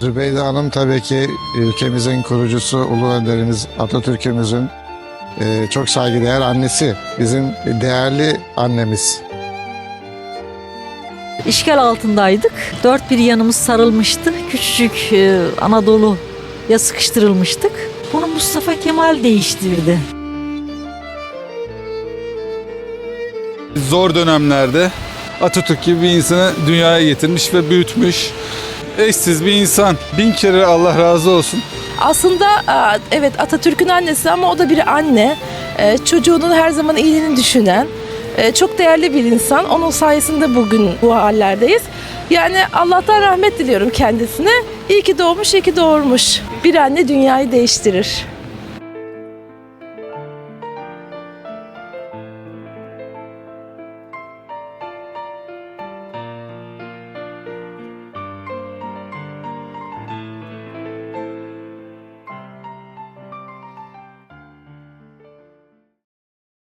Zübeyde Hanım tabii ki ülkemizin kurucusu, ulu önderimiz Atatürk'ümüzün e, çok saygıdeğer annesi. Bizim değerli annemiz. İşgal altındaydık. Dört bir yanımız sarılmıştı. Küçücük e, Anadolu'ya sıkıştırılmıştık. Bunu Mustafa Kemal değiştirdi. Zor dönemlerde Atatürk gibi bir insanı dünyaya getirmiş ve büyütmüş. Eşsiz bir insan. Bin kere Allah razı olsun. Aslında evet Atatürk'ün annesi ama o da bir anne. Ee, Çocuğunun her zaman iyiliğini düşünen, e, çok değerli bir insan. Onun sayesinde bugün bu hallerdeyiz. Yani Allah'tan rahmet diliyorum kendisine. İyi ki doğmuş, iyi ki doğurmuş. Bir anne dünyayı değiştirir.